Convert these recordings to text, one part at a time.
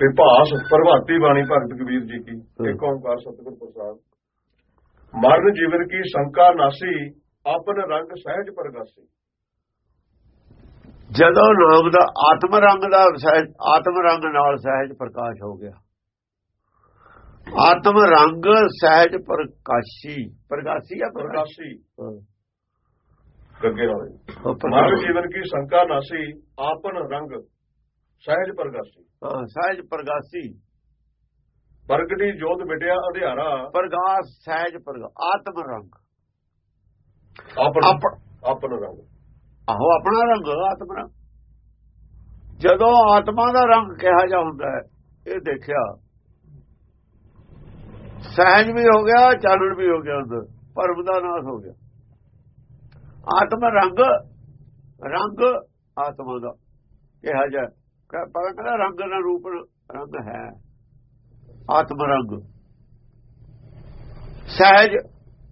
ਵਿਭਾਸ ਪ੍ਰਭਾਤੀ ਬਾਣੀ ਭਗਤ ਕਬੀਰ ਜੀ ਕੀ ਇੱਕ ਓੰਕਾਰ ਸਤਿਗੁਰ ਪ੍ਰਸਾਦ। ਮਰਨ ਜੀਵਨ ਕੀ ਸ਼ੰਕਾ ਨਾਸੀ ਆਪਨ ਰੰਗ ਸਹਿਜ ਪ੍ਰਗਾਸੀ। ਜਦੋਂ ਨਾਮ ਦਾ ਆਤਮ ਰੰਗ ਦਾ ਸਹਿਜ ਆਤਮ ਰੰਗ ਨਾਲ ਸਹਿਜ ਪ੍ਰਕਾਸ਼ ਹੋ ਗਿਆ। ਆਤਮ ਰੰਗ ਸਹਿਜ ਪ੍ਰਕਾਸ਼ੀ ਪ੍ਰਕਾਸ਼ੀ ਆ ਪ੍ਰਗਾਸੀ। ਗੱਗੇ ਮਰਨ ਪ੍ਰਕਾਸ਼- ਜੀਵਨ ਕੀ ਸ਼ੰਕਾ ਨਾਸੀ ਆਪਨ ਰੰਗ ਸਹਿਜ ਪ੍ਰਗਾਸੀ। ਹਾਂ ਸਹਿਜ ਪ੍ਰਕਾਸ਼ੀ ਪ੍ਰਗਟੀ ਜੋਤ ਮਿਟਿਆ ਅਧਿਆਰਾ। ਪ੍ਰਗਾਸ ਸਹਿਜ ਪ੍ਰਗਾਸ ਆਤਮ ਰੰਗ। ਆਪਨ ਆਪ- ਆਪਨ ਰੰਗ। ਆਹੋ ਆਪਣਾ ਰੰਗ ਆਤਮ ਰੰਗ। ਜਦੋਂ ਆਤਮਾ ਦਾ ਰੰਗ ਕਿਹਾ ਜਾ ਹੁੰਦਾ ਹੈ ਇਹ ਦੇਖਿਆ। ਸਹਿਜ ਵੀ ਹੋ ਗਿਆ ਚਾਨਣ ਵੀ ਹੋ ਗਿਆ ਅੰਦਰ ਭਰਮ ਦਾ ਨਾਸ਼ ਹੋ ਗਿਆ। ਆਤਮ ਰੰਗ ਰੰਗ ਆਤਮਾ ਦਾ। ਕਿਹਾ ਜਾ ਪਰ ਕਹਿੰਦਾ ਰੰਗ ਦਾ ਰੂਪ ਰੰਗ ਹੈ। ਆਤਮ ਰੰਗ। ਸਹਿਜ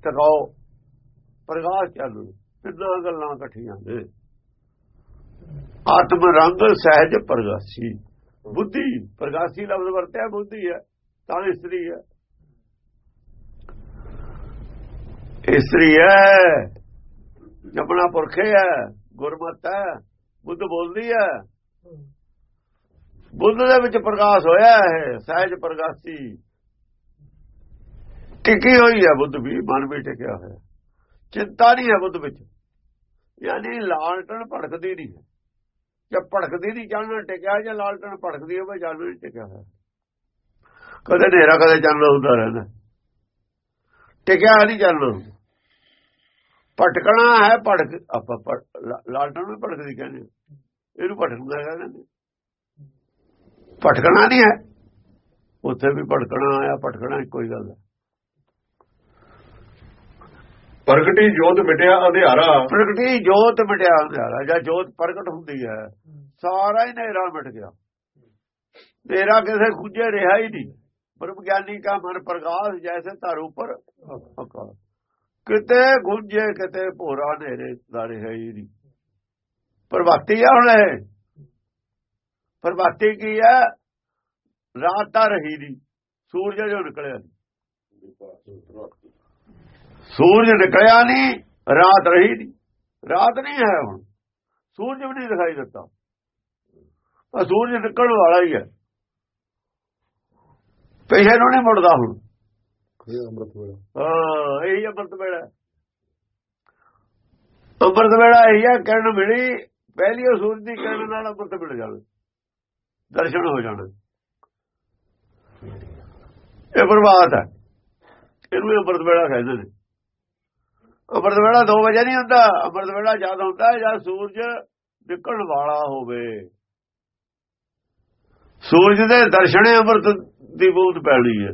ਟਿਕਾਓ ਪ੍ਰਗਾਸ਼ ਚਾਲੂ ਤਿੰਨਾਂ ਗੱਲਾਂ ਇਕੱਠੀਆਂ ਨੇ। ਆਤਮ ਰੰਗ, ਸਹਿਜ, ਪ੍ਰਗਾਸੀ। ਬੁੱਧੀ, ਪ੍ਰਗਾਸੀ ਲਫ਼ਜ਼ ਵਰਤਿਆ, ਬੁੱਧੀ ਹੈ। ਤਾਂ ਇਸਤਰੀ ਹੈ। ਇਸਤਰੀ ਹੈ। ਜਪਣਾ ਪੁਰਖੇ ਹੈ ਗੁਰਮਤ ਹੈ ਬੁੱਧ ਬੋਲਦੀ ਹੈ। ਬੁੱਧ ਦੇ ਵਿੱਚ ਪ੍ਰਕਾਸ਼ ਹੋਇਆ ਹੈ ਸਹਿਜ ਪ੍ਰਗਾਸੀ ਟਿਕੀ ਹੋਈ ਹੈ ਬੁੱਧ ਵੀ ਮਨ ਵੀ ਟਿਕਿਆ ਹੋਇਆ। ਚਿੰਤਾ ਨਹੀਂ ਹੈ ਬੁੱਧ ਵਿੱਚ। ਯਾਨੀ ਲਾਲਟਣ ਭੜਕਦੀ ਨਹੀਂ ਹੈ। ਜੇ ਭੜਕਦੀ ਨਹੀਂ ਚਾਨਣ ਟਿਕਿਆ ਜਾਂ ਲਾਲਟਣ ਭੜਕਦੀ ਹੋਵੇ ਨਹੀਂ ਟਿਕਿਆ ਹੋਇਆ। ਕਦੇ ਹਨੇਰਾ ਕਦੇ ਚਾਨਣ ਹੁੰਦਾ ਰਹਿੰਦਾ। ਟਿਕਿਆ ਨਹੀਂ ਚਾਨਣ ਭਟਕਣਾ ਹੈ ਭੜਕ ਆਪਾਂ ਲਾਲਟਣ ਨੂੰ ਭੜਕਦੀ ਕਹਿੰਦੇ ਇਹਨੂੰ ਭਟਕਦਾ ਕਹਿੰਦੇ ਭਟਕਣਾ ਨਹੀਂ ਹੈ। ਉੱਥੇ ਵੀ ਭਟਕਣਾ ਆਇਆ ਭਟਕਣਾ ਕੋਈ ਗੱਲ ਹੈ ਪ੍ਰਗਟੀ ਜੋਤ ਮਿਟਿਆ ਅਧਿਆਰਾ। ਪ੍ਰਗਟੀ ਜੋਤ ਮਿਟਿਆ ਅੰਧਿਆਰਾ ਜਾਂ ਜੋਤ ਪ੍ਰਗਟ ਹੁੰਦੀ ਹੈ। ਸਾਰਾ ਹੀ ਹਨੇਰਾ ਮਿਟ ਗਿਆ। ਤੇਰਾ ਕਿਸੇ ਖੁੱਜੇ ਰਿਹਾ ਹੀ ਨਹੀਂ। ਬ੍ਰਹਮ ਗਿਆਨੀ ਕਾ ਮਨ ਪ੍ਰਕਾਸ਼ ਜੈਸੇ ਧਰ ਉਪਰ ਆਕਾਸ਼। ਕਿਤੇ ਗੁੰਜੇ ਕਿਤੇ ਭੋਰਾ ਹਨੇਰੇ ਦਾ ਹੈ ਹੀ ਨਹੀਂ। ਪ੍ਰਭਾਤੀ ਆ ਹੁਣ ਇਹ। ਪ੍ਰਭਾਤੀ ਕੀ ਹੈ ਰਾਤ ਤਾਂ ਰਹੀ ਨਹੀਂ। ਸੂਰਜ ਜੋ ਨਿਕਲਿਆ ਨਹੀਂ। ਸੂਰਜ ਨਿਕਲਿਆ ਨਹੀਂ, ਰਾਤ ਰਹੀ ਨਹੀਂ। ਰਾਤ ਨਹੀਂ ਹੈ ਹੁਣ। ਸੂਰਜ ਵੀ ਨਹੀਂ ਦਿਖਾਈ ਦਿੱਤਾ। ਪਰ ਸੂਰਜ ਨਿਕਲਣ ਵਾਲਾ ਹੀ ਹੈ। ਪਿਛੇ ਨੂੰ ਨਹੀਂ ਮੁੜਦਾ ਹੁਣ। ਇਹ ਅੰਮ੍ਰਿਤ ਵੇਲਾ ਹਾਂ, ਇਹੀ ਅੰਮ੍ਰਿਤ ਵੇਲਾ ਅੰਮ੍ਰਿਤ ਵੇਲਾ ਇਹ ਹੈ ਕਿਰਨ ਮਿਲੀ, ਪਹਿਲੀ ਉਹ ਸੂਰਜ ਦੀ ਕਿਰਨ ਨਾਲ ਅੰਮ੍ਰਿਤ ਮਿਲ ਜਾਣਾ ਦਰਸ਼ਨ ਹੋ ਜਾਣਾ। ਇਹ ਪ੍ਰਭਾਤ ਹੈ ਇਹਨੂੰ ਅੰਮ੍ਰਿਤ ਵੇਲਾ ਕਹਿੰਦੇ ਨੇ। ਅੰਮ੍ਰਿਤ ਵੇਲਾ 2 ਵਜੇ ਨਹੀਂ ਹੁੰਦਾ ਅੰਮ੍ਰਿਤ ਵੇਲਾ ਜਦ ਹੁੰਦਾ ਹੈ ਜਦ ਸੂਰਜ ਨਿਕਲਣ ਵਾਲਾ ਹੋਵੇ। ਸੂਰਜ ਦੇ ਦਰਸ਼ਨੇ ਅੰਮ੍ਰਿਤ ਦੀ ਬੂੰਦ ਪੈਣੀ ਹੈ।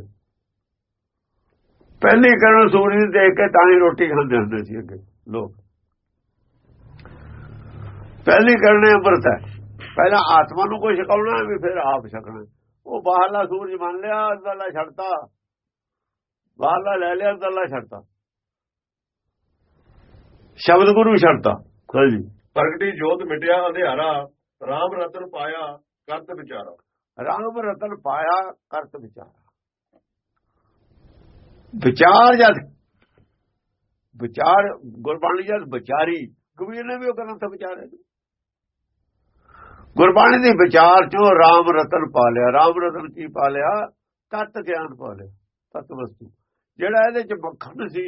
ਪਹਿਲੀ ਕਿਰਨ ਸੂਰਜ ਨੂੰ ਦੇਖ ਕੇ ਤਾਂ ਹੀ ਰੋਟੀ ਖਾਂਦੇ ਹੁੰਦੇ ਸੀ ਅੱਗੇ ਲੋਕ। ਪਹਿਲੀ ਕਿਰਨ ਅੰਮ੍ਰਿਤ ਹੈ। ਪਹਿਲਾਂ ਆਤਮਾ ਨੂੰ ਕੋਈ ਛਕਾਉਣਾ ਵੀ ਫਿਰ ਆਪ ਛਕਣਾ ਉਹ ਬਾਹਰਲਾ ਸੂਰਜ ਮੰਨ ਲਿਆ ਅੰਦਰਲਾ ਛੱਡਤਾ। ਬਾਹਰਲਾ ਲੈ ਲਿਆ ਅੰਦਰਲਾ ਛੱਡਤਾ। ਸ਼ਬਦ ਗੁਰੂ ਛੱਡਤਾ। ਹਾਂਜੀ ਪ੍ਰਗਟੀ ਜੋਤ ਮਿਟਿਆ ਅਧਿਆਰਾ RAM ਰਤਨ ਪਾਇਆ ਕਰਤ ਵਿਚਾਰਾ। ਰਾਮ ਰਤਨ ਪਾਇਆ ਕਰਤ ਵਿਚਾਰ। ਵਿਚਾਰ ਜਦ, ਵਿਚਾਰ ਗੁਰਬਾਣੀ ਜਦ ਵਿਚਾਰੀ, ਕਬੀਰ ਨੇ ਵੀ ਉਹ ਗ੍ਰੰਥ ਵਿਚਾਰੇ ਗੁਰਬਾਣੀ ਦੇ ਵਿਚਾਰ ਚੋਂ ਰਾਮ ਰਤਨ ਪਾ ਲਿਆ। ਰਾਮ ਰਤਨ ਕੀ ਪਾ ਲਿਆ? ਤਤ ਗਿਆਨ ਪਾ ਲਿਆ, ਤਤ ਵਸਤੂ। ਜਿਹੜਾ ਇਹਦੇ ਚ ਮੱਖਣ ਸੀ,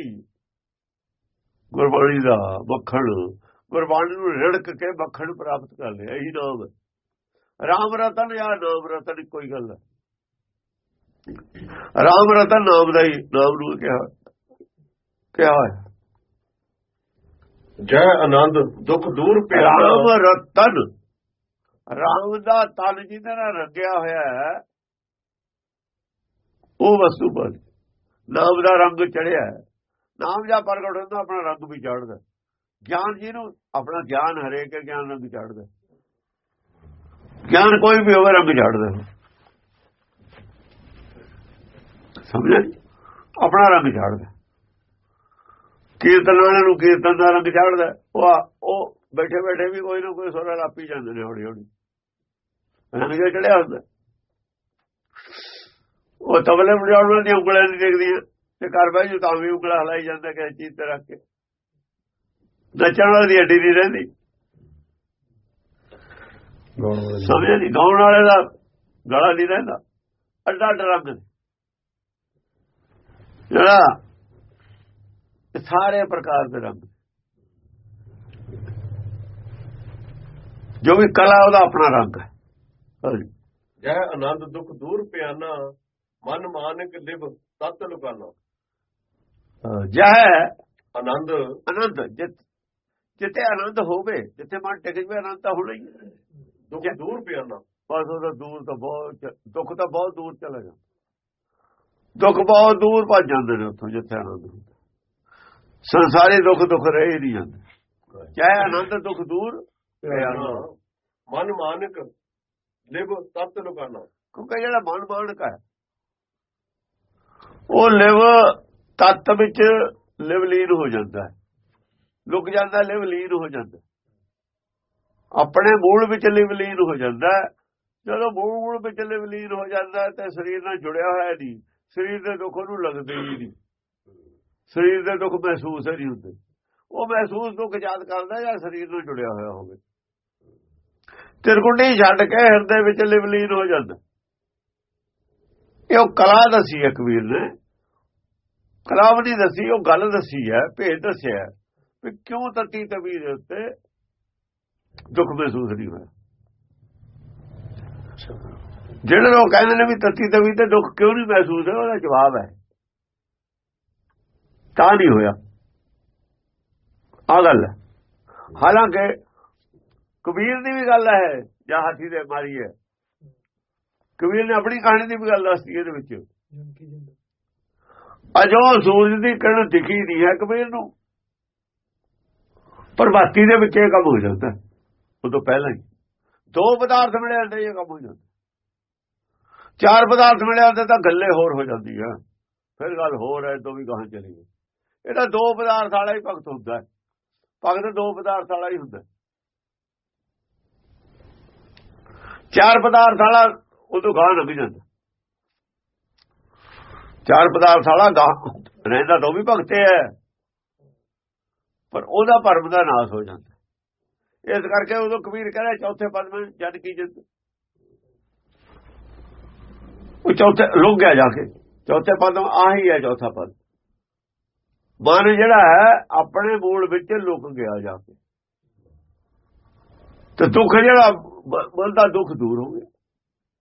ਗੁਰਬਾਣੀ ਦਾ ਮੱਖਣ, ਗੁਰਬਾਣੀ ਨੂੰ ਰਿੜਕ ਕੇ ਮੱਖਣ ਪ੍ਰਾਪਤ ਕਰ ਲਿਆ, ਇਹੀ ਨਾਮ ਰਾਮ ਰਤਨ ਜਾਂ ਨਾਮ ਰਤਨ, ਕੋਈ ਗੱਲ ਹੈ ਰਾਮ ਰਤਨ ਨਾਮ ਦਾ ਹੀ ਨਾਮ ਨੂੰ ਕਿਹਾ ਕਿਹਾ ਹੈ ਜੈ ਆਨੰਦ ਦੁੱਖ ਦੂਰ ਪਿਆ ਰਾਮ ਰਤਨ ਰਾਮ ਦਾ ਤਨ ਜਿਹਦੇ ਨਾਲ ਰੰਗਿਆ ਹੋਇਆ ਹੈ ਉਹ ਵਸਤੂ ਬਣ ਨਾਮ ਦਾ ਰੰਗ ਚੜਿਆ ਨਾਮ ਜਾਂ ਪ੍ਰਗਟ ਹੁੰਦਾ ਆਪਣਾ ਰੰਗ ਵੀ ਚੜਦਾ ਗਿਆਨ ਜਿਹਨੂੰ ਆਪਣਾ ਗਿਆਨ ਹਰੇਕ ਗਿਆਨ ਰੰਗ ਚੜਦਾ ਗਿਆਨ ਕੋਈ ਵੀ ਹੋਵੇ ਰੰਗ ਚੜਦਾ ਸਮਝਿਆ? ਆਪਣਾ ਰੰਗ ਚੜਦਾ ਕੀਰਤਨ ਵਾਲਿਆਂ ਨੂੰ ਕੀਰਤਨ ਦਾ ਰੰਗ ਚੜਦਾ ਉਹ ਉਹ ਬੈਠੇ ਬੈਠੇ ਵੀ ਕੋਈ ਨਾ ਕੋਈ ਸੁਰ ਲਾਪੀ ਜਾਂਦੇ ਨੇ ਹੌਲੀ ਹੌਲੀ। ਰੰਗ ਜਿਹਾ ਚੜਿਆ ਹੁੰਦਾ। ਉਹ ਤਬਲੇ ਵਜਾਉਣ ਵਾਲੀਆਂ ਉਂਗਲਾਂ ਨਹੀਂ ਦੇਖਦੀਆਂ। ਤੇ ਘਰ ਬਹਿ ਜੂ ਤਾਂ ਵੀ ਉਂਗਲਾਂ ਹਲਾਈ ਜਾਂਦਾ ਕਿ ਚੀਜ਼ ਤੇ ਰੱਖ ਕੇ। ਨੱਚਣ ਵਾਲੀ ਦੀ ਅੱਡੀ ਨਹੀਂ ਰਹਿੰਦੀ। ਗਾਉਣ ਵਾਲੇ ਦੀ। ਸਮਝ ਨਹੀਂ ਗਾਉਣ ਵਾਲੇ ਦਾ ਗਲਾ ਨਹੀਂ ਰਹਿੰਦਾ। ਅੱਡਾ ਅੱਡ ਰੰਗ ਨੇ। ਜਿਹੜਾ ਸਾਰੇ ਪ੍ਰਕਾਰ ਦੇ ਰੰਗ ਜੋ ਵੀ ਕਲਾ ਉਹਦਾ ਆਪਣਾ ਰੰਗ ਹੈ। ਜੈ ਆਨੰਦ ਦੁਖ ਦੂਰ ਪਿਆਨਾ ਮਨ ਮਾਨਕ ਲਿਵ ਤਤ ਲੁਕਾਨਾ। ਜਹ ਆਨੰਦ। ਆਨੰਦ ਜਿੱਤ ਜਿੱਥੇ ਆਨੰਦ ਹੋਵੇ ਜਿੱਥੇ ਮਨ ਟਿਕ ਜਵੇ ਆਨੰਦ ਤਾਂ ਹੋਣਾ ਹੀ। ਦੁਖ ਦੂਰ ਪਿਆਨਾ। ਬਸ ਉਹਦਾ ਦੂਰ ਤਾਂ ਬਹੁਤ ਦੁੱਖ ਤਾਂ ਬਹੁਤ ਦੂਰ ਚਲਾ ਜਾਂਦਾ। ਦੁੱਖ ਬਹੁਤ ਦੂਰ ਭੱਜ ਜਾਂਦੇ ਨੇ ਉੱਥੋਂ ਜਿੱਥੇ ਆਨੰਦ ਹੁੰਦਾ। ਸੰਸਾਰੀ ਦੁੱਖ ਦੁੱਖ ਰਹੇ ਹੀ ਨਹੀਂ ਜਾਂਦੇ। ਚਾਹੇ ਆਨੰਦ ਦੁੱਖ ਦੂਰ ਮਨ ਮਾਨਕ ਲਿਵ ਤਤ ਲੁਕਾਨਾ ਕਿਉਂਕਿ ਜਿਹੜਾ ਮਨ ਮਾਨਕ ਹੈ ਉਹ ਲਿਵ ਤੱਤ ਵਿੱਚ ਲਿਵ ਲੀਨ ਹੋ ਜਾਂਦਾ ਹੈ। ਲੁਕ ਜਾਂਦਾ ਲਿਵ ਲੀਨ ਹੋ ਜਾਂਦਾ। ਆਪਣੇ ਮੂਲ ਵਿੱਚ ਲਿਵ ਲੀਨ ਹੋ ਜਾਂਦਾ। ਜਦੋਂ ਮੂਲ ਵਿੱਚ ਲਿਵ ਲੀਨ ਹੋ ਜਾਂਦਾ ਤੇ ਸਰੀਰ ਨਾਲ ਜੁੜਿਆ ਹੋਇਆ ਨਹੀਂ। ਸਰੀਰ ਦੇ ਦੁੱਖ ਨੂੰ ਲੱਗਦੇ ਹੀ ਨਹੀਂ। ਸਰੀਰ ਦੇ ਦੁੱਖ ਮਹਿਸੂਸ ਨਹੀਂ ਹੁੰਦੇ। ਉਹ ਮਹਿਸੂਸ ਦੁੱਖ ਯਾਦ ਕਰਦਾ ਜਾਂ ਸਰੀਰ ਨਾਲ ਜੁੜਿਆ ਹੋਇਆ ਹੋਵੇ। ਤਿਰਕੁੰਡੀ ਛੱਡ ਕੇ ਹਿਰਦੇ ਵਿੱਚ ਲਿਵ ਹੋ ਜਾਂਦਾ। ਇਹ ਉਹ ਕਲਾ ਦੱਸੀ ਹੈ ਕਬੀਰ ਨੇ। ਕਲਾ ਵੀ ਨਹੀਂ ਦੱਸੀ, ਉਹ ਗੱਲ ਦੱਸੀ ਹੈ, ਭੇਦ ਦੱਸਿਆ ਹੈ ਵੀ ਕਿਉਂ ਤਤੀ ਤਵੀ ਦੇ ਉੱਤੇ ਦੁੱਖ ਮਹਿਸੂਸ ਨਹੀਂ ਹੋਇਆ। ਜਿਹੜੇ ਲੋਕ ਕਹਿੰਦੇ ਨੇ ਵੀ ਤਤੀ ਤਵੀ ਤੇ ਦੁੱਖ ਕਿਉਂ ਨਹੀਂ ਮਹਿਸੂਸ ਹੋਇਆ, ਉਹਦਾ ਜਵਾਬ ਹੈ। ਤਾਂ ਨਹੀਂ ਹੋਇਆ। ਆ ਗੱਲ ਹਾਲਾਂਕਿ ਕਬੀਰ ਦੀ ਵੀ ਗੱਲ ਹੈ, ਜਾਂ ਹਾਥੀ ਦੇ ਮਾਰੀ ਹੈ। ਕਬੀਰ ਨੇ ਆਪਣੀ ਕਹਾਣੀ ਦੀ ਵੀ ਗੱਲ ਦੱਸੀ ਇਹਦੇ ਵਿੱਚ। ਅਜੋ ਸੂਰਜ ਦੀ ਕਿਰਨ ਦਿਖੀ ਨਹੀਂ ਹੈ ਕਬੀਰ ਨੂੰ। ਪਰ ਬਾਤੀ ਦੇ ਵਿੱਚ ਇਹ ਕੰਮ ਹੋ ਜਾਂਦਾ ਹੈ। ਉਹ ਤੋਂ ਪਹਿਲਾਂ ਹੀ। ਦੋ ਪਦਾਰਥ ਮਿਲੇ ਹੁੰਦੇ ਇਹ ਕੰਮ ਹੋ ਜਾਂਦਾ ਚਾਰ ਪਦਾਰਥ ਮਿਲਿਆ ਹੁੰਦੇ ਤਾਂ ਗੱਲੇ ਹੋਰ ਹੋ ਜਾਂਦੀ ਹੈ ਫਿਰ ਗੱਲ ਹੋਰ ਹੈ ਤੋਂ ਵੀ ਗਾਹਾਂ ਚਲੀ ਗਈ। ਇਹਦਾ ਦੋ ਪਦਾਰਥ ਵਾਲਾ ਹੀ ਭਗਤ ਹੁੰਦਾ ਭਗਤ ਦੋ ਪਦਾਰਥ ਵਾਲਾ ਹੀ ਹੁੰਦਾ ਚਾਰ ਪਦਾਰਥ ਵਾਲਾ ਉਹ ਗਾਂ ਗਾਹ ਜਾਂਦਾ। ਚਾਰ ਪਦਾਰਥ ਵਾਲਾ ਗਾਂ ਰਹਿੰਦਾ ਤਾਂ ਵੀ ਭਗਤ ਹੈ ਪਰ ਉਹਦਾ ਪਰਮ ਦਾ ਨਾਸ ਹੋ ਜਾਂਦਾ। ਇਸ ਕਰਕੇ ਉਦੋਂ ਕਬੀਰ ਕਹਿੰਦਾ ਚੌਥੇ ਪਦ ਵਿੱਚ ਜਦ ਕੀ ਜਿੰਦ ਉਹ ਚੌਥੇ ਲੁਕ ਗਿਆ ਜਾ ਕੇ। ਚੌਥੇ ਪਦ ਆਹੀ ਹੈ ਚੌਥਾ ਪਦ। ਮਨ ਜਿਹੜਾ ਹੈ ਆਪਣੇ ਮੂਲ ਵਿੱਚ ਲੁਕ ਗਿਆ ਜਾ ਕੇ। ਤੇ ਦੁੱਖ ਜਿਹੜਾ ਬ- ਮਨ ਦਾ ਦੁੱਖ ਦੂਰ ਹੋ ਗਿਆ।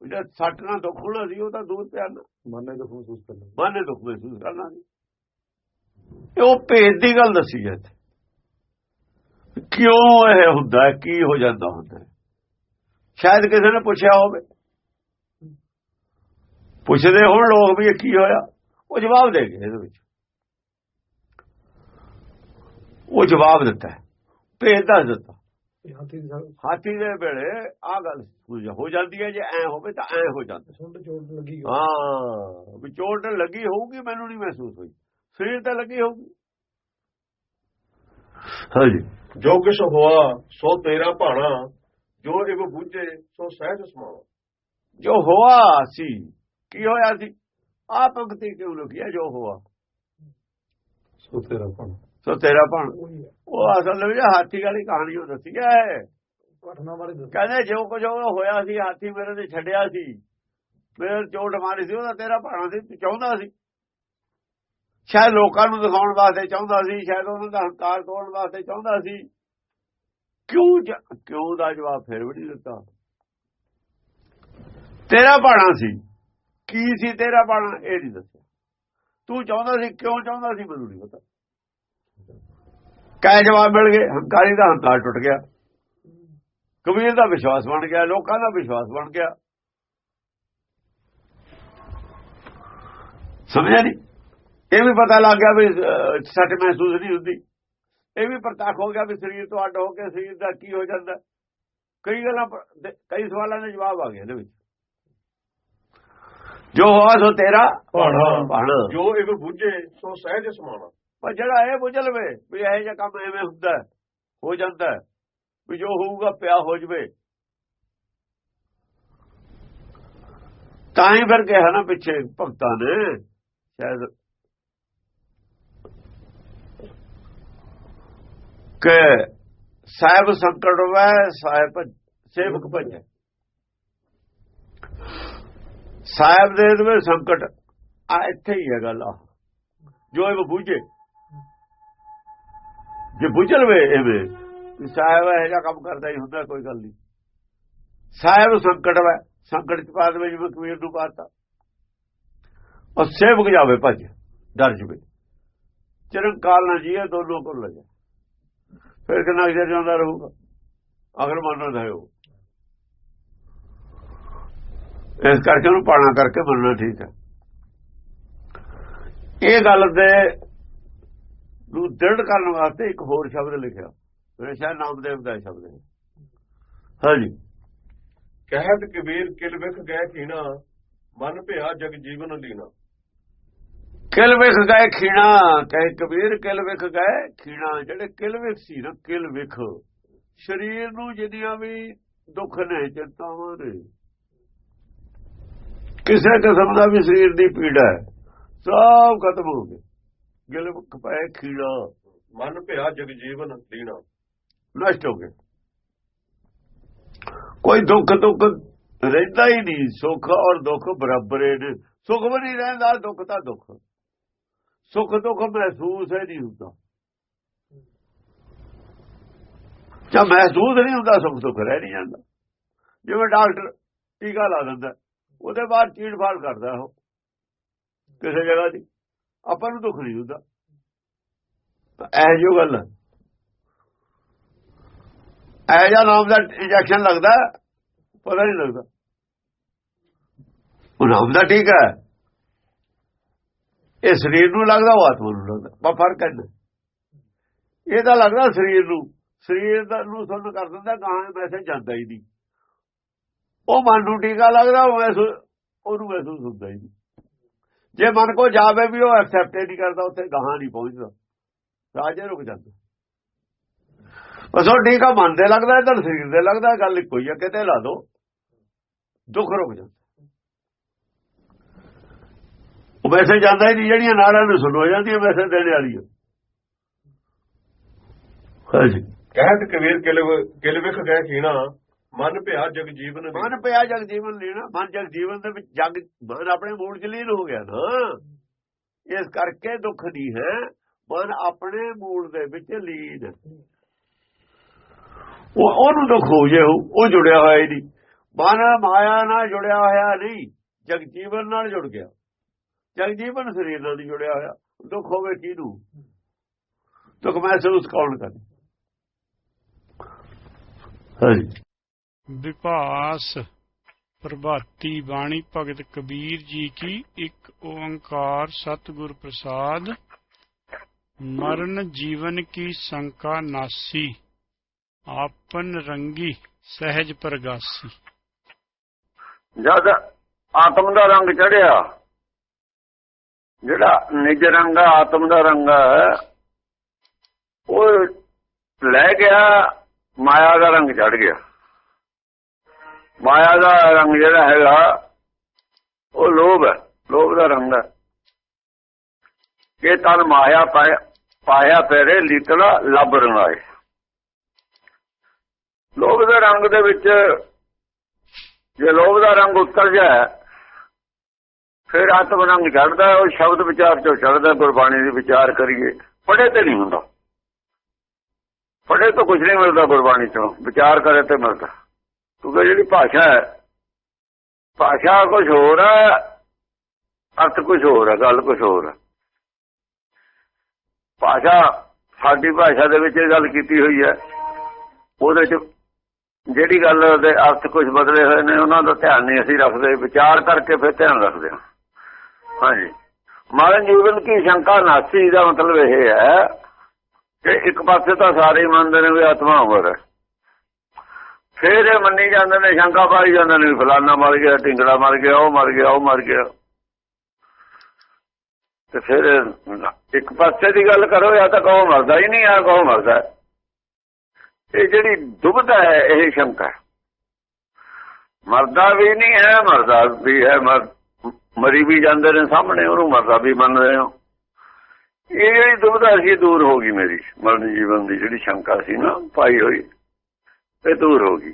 ਜਿਹੜਾ ਸੱਟ ਨਾਲ ਦੁੱਖ ਹੋਣਾ ਸੀ ਉਹ ਤਾਂ ਦੂਰ ਪਿਆ। ਨਾ ਮਨ ਨੇ ਦੁੱਖ ਮਹਿਸੂਸ ਕਰਨਾ। ਮਨ ਨੇ ਦੁੱਖ ਮਹਿਸੂਸ ਕਰਨਾ ਇਹ ਉਹ ਭੇਦ ਦੀ ਗੱਲ ਦੱਸੀ ਹੈ ਕਿਉਂ ਇਹ ਹੁੰਦਾ ਕੀ ਹੋ ਜਾਂਦਾ ਹੁੰਦਾ ਸ਼ਾਇਦ ਕਿਸੇ ਨੇ ਪੁੱਛਿਆ ਹੋਵੇ। ਪੁੱਛਦੇ ਹੁਣ ਲੋਕ ਵੀ ਇਹ ਕੀ ਹੋਇਆ? ਉਹ ਜਵਾਬ ਦੇ ਗਏ ਇਹਦੇ ਵਿੱਚ। ਉਹ ਜਵਾਬ ਦਿੱਤਾ ਭੇਦ ਦੱਸ ਦਿੱਤਾ। ਇਹ ਹਾਥੀ ਦੀ ਵੇਲੇ ਆ ਗੱਲ ਹੋ ਜਾਂਦੀ ਹੈ ਜੇ ਐ ਹੋਵੇ ਤਾਂ ਐ ਹੋ ਜਾਂਦਾ। ਸੁੰਡ ਚੋਟ ਲੱਗੀ ਹਾਂ ਵੀ ਚੋਟ ਲੱਗੀ ਹੋਊਗੀ ਮੈਨੂੰ ਨਹੀਂ ਮਹਿਸੂਸ ਹੋਈ। ਸਰੀਰ ਤੇ ਲੱਗੀ ਹੋਊਗੀ। ਹਾਂਜੀ। ਜੋ ਕਿਛ ਹੋਆ ਸੋ ਤੇਰਾ ਭਾਣਾ ਜੋ ਇਵ ਬੂਝੇ ਸੋ ਸਹਿਜ ਸਮਾਵਾ ਜੋ ਹੋਆ ਸੀ ਕੀ ਹੋਇਆ ਸੀ? ਆ ਪੰਕਤੀ ਕਿਉਂ ਹੈ ਜੋ ਹੋਆ? ਸੋ ਤੇਰਾ ਪਣ ਸੋ ਤੇਰਾ ਭਣ। ਉਹੀ ਅਸਲ ਵਿੱਚ ਹਾਥੀ ਵਾਲੀ ਕਹਾਣੀ ਉਹ ਦੱਸੀ ਹੈ। ਘਟਨਾ ਬਾਰੇ ਕਹਿੰਦੇ ਜੋ ਕੁਝ ਹੋਇਆ ਸੀ ਹਾਥੀ ਮੇਰੇ ਤੇ ਛੱਡਿਆ ਸੀ। ਮੇਰੇ ਚੋਟ ਮਾਰੀ ਸੀ ਉਹਦਾ ਤੇਰਾ ਭਾਣਾ ਸੀ ਤੂੰ ਚਾਹੁੰਦਾ ਸੀ। ਸ਼ਾਇਦ ਲੋਕਾਂ ਨੂੰ ਦਿਖਾਉਣ ਵਾਸਤੇ ਚਾਹੁੰਦਾ ਸੀ ਸ਼ਾਇਦ ਉਹਨਾਂ ਦਾ ਹੰਕਾਰ ਤੋੜਨ ਵਾਸਤੇ ਚਾਹੁੰਦਾ ਸੀ। ਕਿਉਂ ਕਿਉਂ ਦਾ ਜਵਾਬ ਫਿਰ ਵੀ ਨਹੀਂ ਦਿੱਤਾ? ਤੇਰਾ ਭਾਣਾ ਸੀ। ਕੀ ਸੀ ਤੇਰਾ ਭਾਣਾ ਇਹ ਨਹੀਂ ਦੱਸਿਆ। ਤੂੰ ਚਾਹੁੰਦਾ ਸੀ, ਕਿਉਂ ਚਾਹੁੰਦਾ ਸੀ, ਮੈਨੂੰ ਨਹੀਂ ਪਤਾ। ਕਾਹ ਜਵਾਬ ਮਿਲ ਗਏ, ਹੰਕਾਰੀ ਦਾ ਹੰਕਾਰ ਟੁੱਟ ਗਿਆ। ਕਬੀਰ ਦਾ ਵਿਸ਼ਵਾਸ ਬਣ ਗਿਆ, ਲੋਕਾਂ ਦਾ ਵਿਸ਼ਵਾਸ ਬਣ ਗਿਆ। ਸਮਝਿਆ ਨਹੀਂ ਇਹ ਵੀ ਪਤਾ ਲੱਗ ਗਿਆ ਵੀ ਸੱਟ ਮਹਿਸੂਸ ਨਹੀਂ ਹੁੰਦੀ। ਇਹ ਵੀ ਪ੍ਰਤੱਖ ਹੋ ਗਿਆ ਵੀ ਸਰੀਰ ਤੋਂ ਅੱਡ ਹੋ ਕੇ ਸਰੀਰ ਦਾ ਕੀ ਹੋ ਜਾਂਦਾ। ਕਈ ਗੱਲਾਂ ਕਈ ਸਵਾਲਾਂ ਦੇ ਜਵਾਬ ਆ ਗਏ ਇਹਦੇ ਵਿੱਚ। ਜੋ ਹੋਆ ਸੋ ਤੇਰਾ ਭਾਣਾ। ਜੋ ਇਵ ਬੂਝੇ ਸੋ ਸਹਿਜ ਸਮਾਵਾ ਪਰ ਜਿਹੜਾ ਇਹ ਬੁਝ ਲਵੇ ਵੀ ਇਹ ਜਿਹਾ ਕੰਮ ਐਵੇਂ ਹੁੰਦਾ ਹੈ, ਜਾਂਦਾ ਵੀ ਜੋ ਹੋਊਗਾ ਪਿਆ ਹੋ ਜਵੇ। ਤਾਂ ਹੀ ਫਿਰ ਕਿਹਾ ਨਾ ਪਿੱਛੇ ਭਗਤਾਂ ਨੇ ਸ਼ਾਇਦ ਕਿ ਸਾਹਿਬ ਸੰਕਟ ਵੈ ਸਾਹਿਬ ਸੇਵਕ ਭਜੈ। ਸਾਹਿਬ ਦੇ ਦੇਵੇ ਸੰਕਟ। ਆ ਇੱਥੇ ਹੀ ਹੈ ਗੱਲ ਆ ਜੋ ਇਹ ਬੁਝੇ। ਜੇ ਬੁੱਝ ਲਵੇ ਐਵੇਂ ਵੀ ਸਾਹਿਬ ਇਹ ਜਿਹਾ ਕੰਮ ਕਰਦਾ ਹੀ ਹੁੰਦਾ, ਕੋਈ ਗੱਲ ਨਹੀਂ। ਸਾਹਿਬ ਸੰਕਟ ਵੈ, ਸੰਕਟ ਚ ਪਾ ਦੇਵੇ ਜਿਵੇਂ ਕਬੀਰ ਨੂੰ ਪਾਤਾ ਉਹ ਸੇਵਕ ਜਾਵੇ ਭੱਜ, ਡਰ ਜਵੇ। ਚਿਰੰਕਾਲ ਨਾ ਜੀਏ, ਦੋਨੋਂ ਕੋਲ ਲੈ ਜਾ। ਫਿਰ ਕਿੰਨਾ ਚਿਰ ਜਾਂਦਾ ਰਹੂਗਾ? ਆਖਰ ਮੰਨਣਾ ਹੈ ਉਹ। ਇਸ ਕਰਕੇ ਉਹਨੂੰ ਪਾਣਾ ਕਰਕੇ ਮੰਨਣਾ ਠੀਕ ਹੈ ਇਹ ਗੱਲ ਦੇ ਨੂੰ ਦ੍ਰਿੜ ਕਰਨ ਵਾਸਤੇ ਇੱਕ ਹੋਰ ਸ਼ਬਦ ਲਿਖਿਆ। ਮੇਰੇ ਸ਼ਾਇਦ ਨਾਮਦੇਵ ਦਾ ਸ਼ਬਦ ਹੈ। ਹਾਂਜੀ। ਕਹਿਤ ਕਬੀਰ ਕਿਲ ਵਿਖ ਗਏ ਕੀਣਾ ਮਨ ਭਿਆ ਜਗ ਜੀਵਨ ਲੀਨਾ ਕਿਲ ਵਿਖ ਗਏ ਖੀਣਾ ਕਹੇ ਕਬੀਰ ਕਿਲ ਵਿਖ ਗਏ ਖੀਣਾ। ਜਿਹੜੇ ਕਿਲ ਵਿਖ ਸੀ ਨਾ ਕਿਲ ਵਿਖ। ਸਰੀਰ ਨੂੰ ਜਿੰਨੀਆਂ ਵੀ ਦੁੱਖ ਨੇ ਚਿੰਤਾਵਾਂ ਨੇ ਕਿਸੇ ਕਿਸਮ ਦਾ ਵੀ ਸਰੀਰ ਦੀ ਪੀੜਾ ਹੈ ਸਭ ਖਤਮ ਹੋ ਗਏ। ਗਿਲ ਵਿਖ ਪਏ ਖੀਣਾ ਮਨ ਭਿਆ ਜਗ ਜੀਵਨ ਲੀਨਾ ਨਸ਼ਟ ਹੋ ਗਏ। ਕੋਈ ਦੁੱਖ ਦੁੱਖ ਰਹਿੰਦਾ ਹੀ ਨਹੀਂ ਸੁੱਖ ਔਰ ਦੁੱਖ ਬਰਾਬਰ ਨੇ ਸੁੱਖ ਵੀ ਨਹੀਂ ਰਹਿੰਦਾ ਦੁੱਖ ਤਾਂ ਦੁੱਖ। ਸੁੱਖ ਦੁੱਖ ਮਹਿਸੂਸ ਹੀ ਨਹੀਂ ਹੁੰਦਾ। ਜਾਂ ਮਹਿਸੂਸ ਨਹੀਂ ਹੁੰਦਾ ਸੁੱਖ ਦੁੱਖ ਰਹਿ ਨਹੀਂ ਜਾਂਦਾ। ਜਿਵੇਂ ਡਾਕਟਰ ਟੀਕਾ ਲਾ ਦਿੰਦਾ। ਉਹਦੇ ਬਾਅਦ ਚੀੜ ਫਾੜ ਕਰਦਾ ਉਹ। ਕਿਸੇ ਜਗ੍ਹਾ ਦੀ। ਆਪਾਂ ਨੂੰ ਦੁੱਖ ਨਹੀਂ ਹੁੰਦਾ। ਤਾਂ ਇਹ ਜੋ ਗੱਲ ਹੈ ਇਹ ਜਾਂ ਨਾਮ ਦਾ ਇੰਜੈਕਸ਼ਨ ਲੱਗਦਾ, ਪਤਾ ਨਹੀਂ ਲੱਗਦਾ। ਉਹ ਨਾਮ ਦਾ ਠੀਕ ਹੈ। ਇਹ ਸਰੀਰ ਨੂੰ ਲੱਗਦਾ, ਉਹ ਆਤਮਾ ਨੂੰ ਲੱਗਦਾ। ਬਾ ਫ਼ਰਕ ਹੈ ਨਾ ਇਹ ਤਾਂ ਲੱਗਦਾ ਸਰੀਰ ਨੂੰ। ਸਰੀਰ ਦਾ ਨੂੰ ਸੁਣ ਕਰ ਦਿੰਦਾ ਗਾਂ ਵੈਸੇ ਜਾਂਦਾ ਹੀ ਨਹੀਂ। ਉਹ ਮਨ ਨੂੰ ਟੀਕਾ ਲੱਗਦਾ, ਉਹ ਮਹਿਸੂਸ ਉਹਨੂੰ ਮਹਿਸੂਸ ਹੁੰਦਾ ਹੀ ਜੇ ਮਨ ਕੋ ਜਾਵੇ ਵੀ ਉਹ ਐਕਸੈਪਟ ਨਹੀਂ ਕਰਦਾ, ਉੱਥੇ ਗਾਹਾਂ ਨਹੀਂ ਪਹੁੰਚਦਾ। ਰਾਜੇ ਰੁਕ ਜਾਂਦਾ। ਬਸ ਉਹ ਟੀਕਾ ਮਨ ਦੇ ਲੱਗਦਾ, ਇਧਰ ਸਰੀਰ ਦੇ ਲੱਗਦਾ, ਗੱਲ ਇੱਕੋ ਹੀ ਆ, ਕਿਤੇ ਲਾ ਦੋ। ਦੁੱਖ ਰੁਕ ਜਾਂਦਾ। ਉਹ ਵੈਸੇ ਜਾਂਦਾ ਹੀ ਨਹੀਂ, ਜਿਹੜੀਆਂ ਨਾੜਾਂ ਨੂੰ ਸੁਣ ਹੋ ਜਾਂਦੀਆਂ ਵੈਸੇ ਦੇਣ ਵਾਲੀ ਹਾਂਜੀ। ਕਹਿਤ ਕਬੀਰ ਕਿਲ ਕਿਲ ਵਿਖ ਗਏ ਕੀਣਾ ਮਨ ਭਿਆ ਜਗ ਜੀਵਨ ਮਨ ਪਿਆ ਜਗ ਜੀਵਨ ਲੈਣਾ ਮਨ ਜਗ ਜੀਵਨ ਦੇ ਵਿੱਚ ਜਗ, ਮਨ ਆਪਣੇ ਮੂਲ ਚ ਲੀਨ ਹੋ ਗਿਆ ਨਾ। ਇਸ ਕਰਕੇ ਦੁੱਖ ਨਹੀਂ ਹੈ, ਮਨ ਆਪਣੇ ਮੂਲ ਦੇ ਵਿੱਚ ਲੀਨ ਉਹ ਉਹਨੂੰ ਦੁੱਖ ਹੋ ਜੇ, ਉਹ ਜੁੜਿਆ ਹੋਇਆ ਹੀ ਨਹੀਂ। ਮਨ ਮਾਇਆ ਨਾਲ ਜੁੜਿਆ ਹੋਇਆ ਨਹੀਂ, ਜਗ ਜੀਵਨ ਨਾਲ ਜੁੜ ਗਿਆ। ਜਗ ਜੀਵਨ ਸਰੀਰ ਨਾਲ ਨਹੀਂ ਜੁੜਿਆ ਹੋਇਆ, ਦੁੱਖ ਹੋਵੇ ਕਿਹਨੂੰ? ਦੁੱਖ ਮਹਿਸੂਸ ਕੌਣ ਕਰੇ? ਹਾਂਜੀ। ਵਿਭਾਸ ਪ੍ਰਭਾਤੀ ਬਾਣੀ ਭਗਤ ਕਬੀਰ ਜੀ ਕੀ ਇੱਕ ਓੰਕਾਰ ਸਤਿਗੁਰ ਪ੍ਰਸਾਦ, ਮਰਨ ਜੀਵਨ ਕੀ ਸੰਕਾ ਨਾਸੀ, ਆਪਨ ਰੰਗੀ ਸਹਿਜ ਪ੍ਰਗਾਸੀ। ਜਦ ਆਤਮ ਦਾ ਰੰਗ ਚੜਿਆ, ਜਿਹੜਾ ਨਿਜ ਰੰਗ ਆਤਮ ਦਾ ਰੰਗ ਹੈ ਉਹ ਲੈ ਗਿਆ, ਮਾਇਆ ਦਾ ਰੰਗ ਚੜ ਗਿਆ। ਮਾਇਆ ਦਾ ਰੰਗ ਜਿਹੜਾ ਹੈਗਾ, ਉਹ ਲੋਭ ਹੈ, ਲੋਭ ਦਾ ਰੰਗ ਹੈ। ਇਹ ਤਨ ਮਾਇਆ ਪਾਇਆ ਪਾਇਆ ਪੈਰੇ ਲੀਤਲਾ ਲੱਭ ਰੰਗਾਏ। ਲੋਭ ਦੇ ਰੰਗ ਦੇ ਵਿੱਚ, ਜੇ ਲੋਭ ਦਾ ਰੰਗ ਉਤਰ ਜਾਏ ਫਿਰ ਆਤਮ ਰੰਗ ਚੜਦਾ ਉਹ ਸ਼ਬਦ ਵਿਚਾਰ ਚੋਂ ਚੜਦਾ ਗੁਰਬਾਣੀ ਦੇ ਵਿਚਾਰ ਕਰੀਏ। ਪੜੇ ਤੇ ਨਹੀਂ ਹੁੰਦਾ। ਪੜੇ ਤੋਂ ਕੁਝ ਨਹੀਂ ਮਿਲਦਾ ਗੁਰਬਾਣੀ ਚੋਂ। ਵਿਚਾਰ ਕਰੇ ਤੇ ਮਿਲਦਾ। ਕਿਉਂਕਿ ਜਿਹੜੀ ਭਾਸ਼ਾ ਹੈ, ਭਾਸ਼ਾ ਕੁਝ ਹੋਰ ਹੈ, ਅਰਥ ਕੁਝ ਹੋਰ ਹੈ, ਗੱਲ ਕੁਝ ਹੋਰ ਹੈ। ਭਾਸ਼ਾ ਸਾਡੀ ਭਾਸ਼ਾ ਦੇ ਵਿੱਚ ਇਹ ਗੱਲ ਕੀਤੀ ਹੋਈ ਹੈ, ਉਹਦੇ ਚ ਜਿਹੜੀ ਗੱਲ ਦੇ ਅਰਥ ਕੁਝ ਬਦਲੇ ਹੋਏ ਨੇ, ਉਹਨਾਂ ਦਾ ਧਿਆਨ ਨਹੀਂ ਅਸੀਂ ਰੱਖਦੇ, ਵਿਚਾਰ ਕਰਕੇ ਫਿਰ ਧਿਆਨ ਰੱਖਦੇ ਹਾਂ। ਹਾਂਜੀ। ਮਰਨ ਜੀਵਨ ਕੀ ਸ਼ੰਕਾ ਨਾਸੀ ਦਾ ਮਤਲਬ ਇਹ ਹੈ ਕਿ ਇੱਕ ਪਾਸੇ ਤਾਂ ਸਾਰੇ ਮੰਨਦੇ ਨੇ ਵੀ ਆਤਮਾ ਅਮਰ ਹੈ। ਫੇਰ ਇਹ ਮੰਨੀ ਜਾਂਦੇ ਨੇ, ਸ਼ੰਕਾ ਪਾਈ ਜਾਂਦੇ ਨੇ, ਫਲਾਨਾ ਮਰ ਗਿਆ ਢਿੰਗੜਾ ਮਰ ਗਿਆ, ਉਹ ਮਰ ਗਿਆ, ਉਹ ਮਰ ਗਿਆ। ਤੇ ਫਿਰ ਇੱਕ ਪਾਸੇ ਦੀ ਗੱਲ ਕਰੋ, ਜਾਂ ਤਾਂ ਕਹੋ ਮਰਦਾ ਹੀ ਨਹੀਂ ਆ ਕਹੋ ਮਰਦਾ ਇਹ ਜਿਹੜੀ ਦੁਬਦਾ ਹੈ, ਇਹ ਸ਼ੰਕਾ ਮਰਦਾ ਵੀ ਨਹੀਂ ਹੈ, ਮਰਦਾ ਵੀ ਹੈ, ਮਰ- ਮਰੀ ਵੀ ਜਾਂਦੇ ਨੇ ਸਾਹਮਣੇ, ਉਹਨੂੰ ਮਰਦਾ ਵੀ ਮੰਨਦੇ ਹੋ। ਇਹ ਜਿਹੜੀ ਦੁਬਦਾ ਸੀ ਦੂਰ ਹੋ ਗਈ ਮੇਰੀ, ਮਰਨ ਜੀਵਨ ਦੀ ਜਿਹੜੀ ਸ਼ੰਕਾ ਸੀ ਨਾ, ਪਾਈ ਹੋਈ। ਇਹ ਦੂਰ ਹੋ ਗਈ।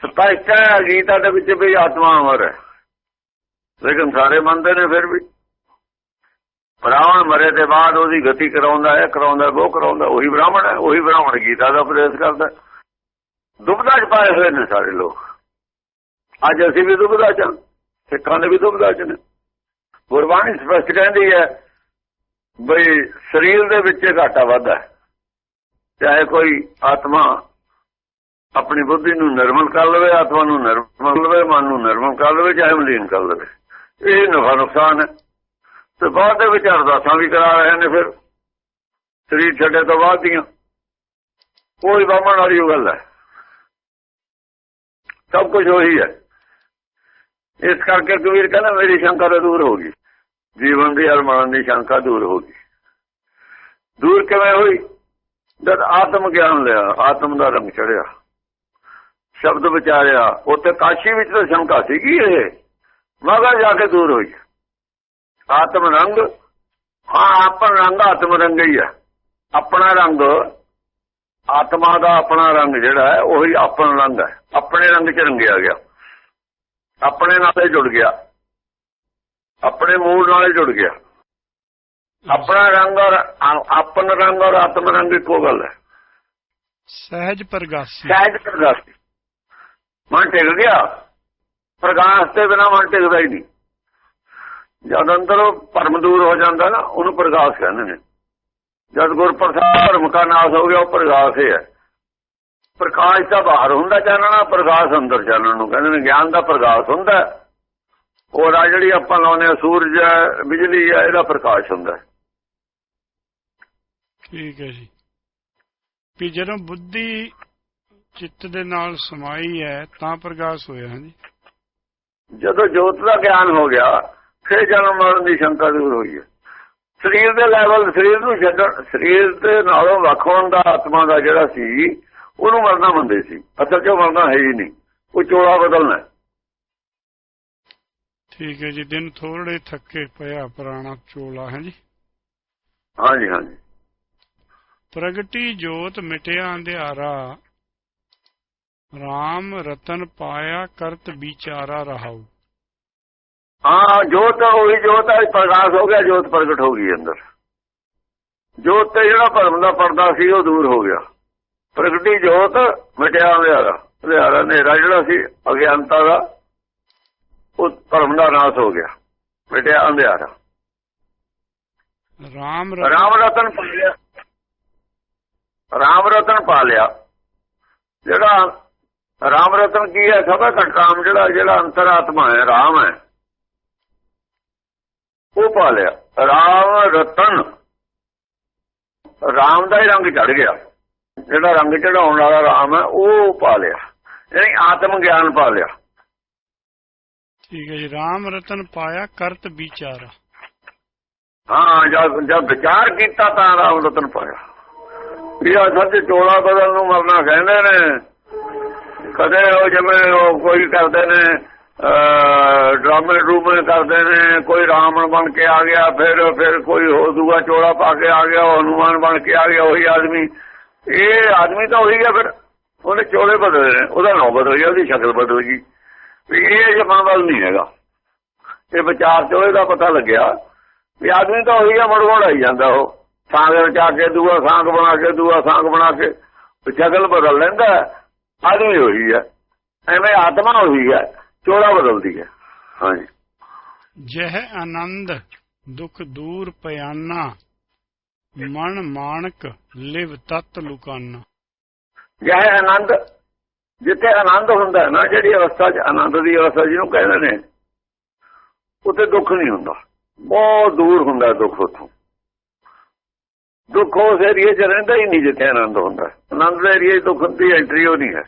ਸਪਸ਼ਟ ਹੈ ਗੀਤਾ ਦੇ ਵਿੱਚ ਵੀ ਆਤਮਾ ਅਮਰ ਹੈ। ਲੇਕਿਨ ਸਾਰੇ ਮੰਨਦੇ ਨੇ ਫਿਰ ਵੀ। ਬ੍ਰਾਹਮਣ ਮਰੇ ਦੇ ਬਾਅਦ ਉਹਦੀ ਗਤੀ ਕਰਾਉਂਦਾ ਹੈ, ਕਰਾਉਂਦਾ ਉਹ ਕਰਾਉਂਦਾ ਉਹੀ ਬ੍ਰਾਹਮਣ ਹੈ, ਉਹੀ ਬ੍ਰਾਹਮਣ ਗੀਤਾ ਦਾ ਉਪਦੇਸ਼ ਕਰਦਾ ਦੁਬਦਾ ਚ ਪਾਏ ਹੋਏ ਨੇ ਸਾਰੇ ਲੋਕ। ਅੱਜ ਅਸੀਂ ਵੀ ਦੁਬਦਾ ਚ ਸਿੱਖਾਂ ਦੇ ਵੀ ਦੁਬਦਾ ਚ ਨੇ। ਗੁਰਬਾਣੀ ਸਪਸ਼ਟ ਕਹਿੰਦੀ ਹੈ, ਬਈ ਸਰੀਰ ਦੇ ਵਿੱਚ ਘਾਟਾ ਵਾਧਾ ਹੈ। ਚਾਹੇ ਕੋਈ ਆਤਮਾ ਆਪਣੀ ਬੁੱਧੀ ਨੂੰ ਨਿਰਮਲ ਕਰ ਲਵੇ, ਆਤਮਾ ਨੂੰ ਨਿਰਮਲ ਲਵੇ, ਮਨ ਨੂੰ ਨਿਰਮਲ ਕਰ ਲਵੇ, ਚਾਹੇ ਮਲੀਨ ਕਰ ਲਵੇ। ਇਹ ਨਫਾ ਨੁਕਸਾਨ ਹੈ। ਤੇ ਬਾਅਦ ਦੇ ਵਿੱਚ ਅਰਦਾਸਾਂ ਵੀ ਕਰਾ ਰਹੇ ਨੇ ਫਿਰ। ਸਰੀਰ ਛੱਡੇ ਤੋਂ ਬਾਅਦ ਦੀਆਂ। ਕੋਈ ਬਾਹਮਣ ਵਾਲੀ ਗੱਲ ਹੈ। ਸਭ ਕੁਝ ਉਹੀ ਹੈ। ਇਸ ਕਰਕੇ ਕਬੀਰ ਕਹਿੰਦਾ, ਮੇਰੀ ਸ਼ੰਕਾ ਤਾਂ ਦੂਰ ਹੋ ਗਈ। ਜੀਵਨ ਦੀ ਅਰਮਾਨ ਦੀ ਸ਼ੰਕਾ ਦੂਰ ਹੋ ਗਈ। ਦੂਰ ਕਿਵੇਂ ਹੋਈ? ਜਦ ਆਤਮ ਗਿਆਨ ਲਿਆ, ਆਤਮ ਦਾ ਰੰਗ ਚੜਿਆ, ਸ਼ਬਦ ਵਿਚਾਰਿਆ, ਉੱਥੇ ਕਾਸ਼ੀ ਵਿੱਚ ਤਾਂ ਸ਼ੰਕਾ ਸੀਗੀ ਇਹ। ਮਗਰ ਜਾ ਕੇ ਦੂਰ ਹੋਈ। ਆਤਮ ਰੰਗ, ਹਾਂ, ਆਪਣ ਰੰਗ ਆਤਮ ਰੰਗ ਹੀ ਹੈ ਆਪਣਾ ਰੰਗ, ਆਤਮਾ ਦਾ ਆਪਣਾ ਰੰਗ ਜਿਹੜਾ ਹੈ, ਉਹੀ ਆਪਣ ਰੰਗ ਹੈ। ਆਪਣੇ ਰੰਗ ਚ ਰੰਗਿਆ ਗਿਆ। ਆਪਣੇ ਨਾਲ ਜੁੜ ਗਿਆ। ਆਪਣੇ ਮੂਲ ਨਾਲ ਜੁੜ ਗਿਆ। ਆਪਣਾ ਰੰਗ ਔਰ ਆ- ਆਪਣਾ ਰੰਗ ਔਰ ਆਤਮ ਰੰਗ ਇੱਕੋ ਗੱਲ ਹੈ। ਸਹਿਜ ਪ੍ਰਗਾਸੀ। ਸ਼ਾਇਦ ਪ੍ਰਗਾਸ। ਮਨ ਟਿਕ ਗਿਆ। ਪ੍ਰਕਾਸ਼ ਤੇ ਬਿਨਾ ਮਨ ਟਿਕਦਾ ਹੀ ਨਹੀਂ। ਜਦ ਅੰਦਰੋਂ ਭਰਮ ਦੂਰ ਹੋ ਜਾਂਦਾ ਨਾ ਉਹਨੂੰ ਪ੍ਰਕਾਸ਼ ਕਹਿੰਦੇ ਨੇ। ਜਦ ਗੁਰ ਪ੍ਰਸਾਦ ਭਰਮ ਕਾ ਨਾਸ਼ ਹੋ ਗਿਆ ਉਹ ਪ੍ਰਕਾਸ਼ ਹੀ ਪ੍ਰਕਾਸ਼ ਤਾਂ ਬਾਹਰ ਹੁੰਦਾ ਚਾਨਣਾ ਪ੍ਰਕਾਸ਼ ਅੰਦਰ ਚਾਨਣ ਨੂੰ ਕਹਿੰਦੇ ਨੇ। ਗਿਆਨ ਦਾ ਪ੍ਰਕਾਸ਼ ਹੁੰਦਾ। ਹੈ। ਔਰ ਆ ਜਿਹੜੀ ਆਪਾਂ ਲਾਉਨੇ ਸੂਰਜ ਬਿਜਲੀ ਹੈ ਇਹਦਾ ਪ੍ਰਕਾਸ਼ ਹੁੰਦਾ ਹੈ। ਠੀਕ ਹੈ ਜੀ। ਵੀ ਜਦੋਂ ਬੁੱਧੀ ਚਿੱਤ ਦੇ ਨਾਲ ਸਮਾਈ ਹੈ ਤਾਂ ਪ੍ਰਗਾਸ ਹੋਇਆ ਹੈ ਜੀ ਜਦੋਂ ਜੋਤ ਦਾ ਗਿਆਨ ਹੋ ਗਿਆ ਫਿਰ ਜਨਮ ਮਰਨ ਦੀ ਸ਼ੰਕਾ ਦੂਰ ਹੋਈ ਹੈ। ਸਰੀਰ ਦੇ ਲੈਵਲ ਸਰੀਰ ਨੂੰ ਛੱਡਣ ਸਰੀਰ ਦੇ ਨਾਲੋਂ ਵੱਖ ਹੋਣ ਦਾ ਆਤਮਾ ਦਾ ਜਿਹੜਾ ਸੀ ਉਹਨੂੰ ਮਰਨਾ ਮੰਨਦੇ ਸੀ। ਅਸਲ 'ਚ ਮਰਨਾ ਹੈ ਹੀ ਨਹੀਂ। ਉਹ ਚੋਲਾ ਬਦਲਣਾ। ਠੀਕ ਹੈ ਜੀ। ਦਿਨ ਥੋੜੇ ਥੱਕੇ ਪਿਆ ਪੁਰਾਣਾ ਚੋਲਾ ਹੈ ਜੀ ਹਾਂਜੀ ਹਾਂਜੀ। ਪ੍ਰਗਟੀ ਜੋਤ ਮਿਟਿਆ ਅੰਧਿਆਰਾ RAM ਰਤਨ ਪਾਇਆ ਕਰਤ ਵਿਚਾਰਾ ਰਹਾਉ। ਹਾਂ ਜੋਤ ਉਹੀ ਜੋਤ ਹੈ ਪ੍ਰਕਾਸ਼ ਹੋ ਗਿਆ ਜੋਤ ਪ੍ਰਗਟ ਹੋ ਗਈ ਅੰਦਰ। ਜੋਤ ਤੇ ਜਿਹੜਾ ਭਰਮ ਦਾ ਪਰਦਾ ਸੀ ਉਹ ਦੂਰ ਹੋ ਗਿਆ। ਪ੍ਰਗਟੀ ਜੋਤ ਮਿਟਿਆ ਅੰਧਿਆਰਾ। ਅੰਧਿਆਰਾ ਹਨੇਰਾ ਜਿਹੜਾ ਸੀ ਅਗਿਆਨਤਾ ਦਾ ਉਹ ਭਰਮ ਦਾ ਨਾਸ਼ ਹੋ ਗਿਆ। ਮਿਟਿਆ ਅੰਧਿਆਰਾ। ਰਾਮ ਰਤਨ ਪਾ ਲਿਆ ਰਾਮ ਰਤਨ ਪਾ ਲਿਆ। ਜਿਹੜਾ ਰਾਮ ਰਤਨ ਕੀ ਹੈ ਸਭਾ ਘਟਾਮ ਜਿਹੜਾ ਜਿਹੜਾ ਅੰਤਰਾਤਮਾ ਹੈ ਰਾਮ ਹੈ। ਉਹ ਪਾ ਲਿਆ। ਰਾਮ ਰਤਨ। ਰਾਮ ਦਾ ਹੀ ਰੰਗ ਚੜ ਗਿਆ। ਜਿਹੜਾ ਰੰਗ ਚੜਾਉਣ ਵਾਲਾ ਰਾਮ ਹੈ ਉਹ ਪਾ ਲਿਆ। ਯਾਨੀ ਆਤਮ ਗਿਆਨ ਪਾ ਲਿਆ। ਠੀਕ ਹੈ ਜੀ। RAM ਰਤਨ ਪਾਇਆ ਕਰਤ ਵਿਚਾਰਾ। ਹਾਂ ਜਦ ਜਦ ਵਿਚਾਰ ਕੀਤਾ ਤਾਂ ਰਾਮ ਰਤਨ ਪਾਇਆ। ਵੀ ਆ ਸੱਚ ਚੋਲਾ ਬਦਲ ਨੂੰ ਮਰਨਾ ਕਹਿੰਦੇ ਨੇ। ਕਦੇ ਉਹ ਜਿਵੇਂ ਉਹ ਕੋਈ ਕਰਦੇ ਨੇ ਡਰਾਮੇ ਡਰੂਮੇ ਕਰਦੇ ਨੇ, ਕੋਈ ਰਾਵਣ ਬਣ ਕੇ ਆ ਗਿਆ, ਫਿਰ ਫਿਰ ਕੋਈ ਹੋਰ ਦੂਆ ਚੋਲਾ ਪਾ ਕੇ ਆ ਗਿਆ, ਉਹ ਹਨੂਮਾਨ ਬਣ ਕੇ ਆ ਗਿਆ, ਉਹੀ ਆਦਮੀ। ਇਹ ਆਦਮੀ ਤਾਂ ਉਹੀ ਹੈ ਫਿਰ ਉਹਨੇ ਚੋਲੇ ਬਦਲੇ ਨੇ, ਉਹਦਾ ਨਾਮ ਬਦਲ ਗਿਆ, ਉਹਦੀ ਸ਼ਕਲ ਬਦਲ ਗਈ। ਵੀ ਇਹ ਜਮਾਨ ਵੱਲ ਨਹੀਂ ਹੈਗਾ। ਇਹ ਵਿਚਾਰ ਚੋਲੇ ਦਾ ਪਤਾ ਲੱਗਿਆ। ਵੀ ਆਦਮੀ ਤਾਂ ਉਹੀ ਆ ਮੜਗੋੜ ਆਈ ਜਾਂਦਾ ਉਹ। ਸਾਂਗ ਆ ਕੇ ਦੂਆ ਸਾਂਗ ਬਣਾ ਕੇ ਦੂਆ ਸਾਂਗ ਬਣਾ ਕੇ। ਸ਼ਕਲ ਬਦਲ ਲੈਂਦਾ। ਆਦਮੀ ਉਹੀ ਹੈ। ਐਵੇਂ ਆਤਮਾ ਉਹੀ ਹੈ। ਚੋਲਾ ਬਦਲਦੀ ਹੈ। ਹਾਂਜੀ। ਜਹ ਆਨੰਦ ਦੁਖ ਦੂਰ ਪਿਆਨਾ ਮਨ ਮਾਣਕ ਲਿਵ ਤਤ ਲੁਕਾਨਾ। ਜਹ ਆਨੰਦ ਜਿੱਥੇ ਆਨੰਦ ਹੁੰਦਾ ਨਾ ਜਿਹੜੀ ਅਵਸਥਾ 'ਚ ਆਨੰਦ ਦੀ ਅਵਸਥਾ ਜਿਹਨੂੰ ਕਹਿੰਦੇ ਨੇ ਉੱਥੇ ਦੁੱਖ ਨਹੀਂ ਹੁੰਦਾ। ਬਹੁਤ ਦੂਰ ਹੁੰਦਾ ਦੁੱਖ ਉੱਥੋਂ। ਦੁੱਖ ਉਸ ਏਰੀਏ 'ਚ ਰਹਿੰਦਾ ਹੀ ਨਹੀਂ ਜਿੱਥੇ ਆਨੰਦ ਹੁੰਦਾ। ਹੈ। ਆਨੰਦ ਦੇ ਏਰੀਏ 'ਚ ਦੁੱਖ ਦੀ ਐਂਟਰੀ ਉਹ ਨਹੀਂ ਹੈ।